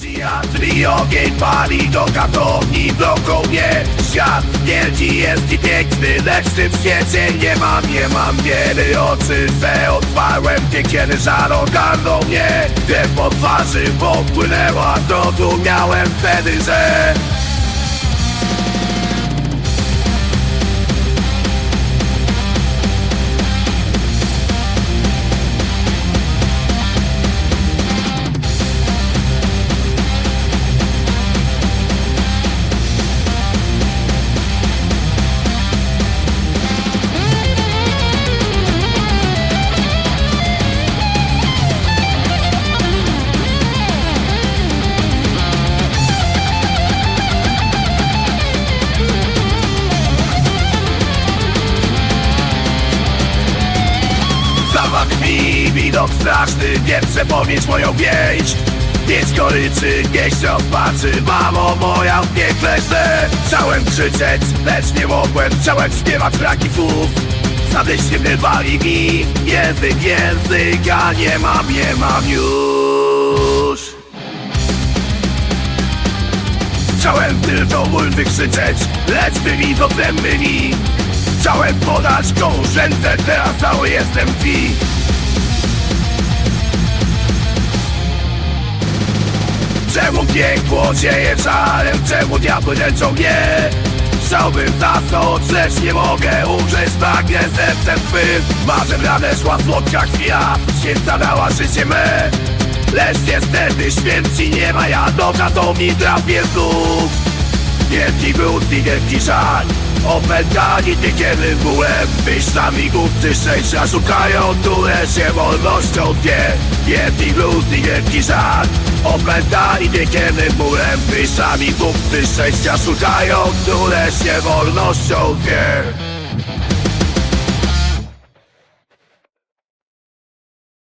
Wiatr ogień pali do katowni Bloką mnie świat. Wielki jest i piękny Lecz w tym świecie nie mam, nie mam wiele. Oczy swe otwarłem, piekielny żar ogarnął mnie. Krew po twarzy popłynęła Zrozumiałem wtedy, że krwi, widok straszny Wiem, że powiesz moją wieść Pięć goryczy, pieśń rozpaczy Mamo moja w piekle źle. Chciałem krzyczeć, lecz nie mogłem. Chciałem śpiewać braki słów. Zadyśnie wyrwali mi Język, język, ja nie mam, nie mam już. Chciałem tylko ból wykrzyczeć Lecz byli to zębyli Chciałem podać komuś ręce Teraz cały jestem w piekło dzieje żalem? Czemu diabły leczą mnie? Chciałbym zasnąć, lecz nie mogę umrzeć Pragnę sercem twym Marzem radę szła słodka chwila Święta dała życie me Lecz niestety śmierci nie ma Ja do katowni trafię znów I wielki żal. Opętani piekielnym bólem Myślami głupcy szczęścia szukają Które się wolnością wie Wielki głód i wielki żal. Opętani piekielnym bólem Myślami głupcy szczęścia szukają Które się wolnością wie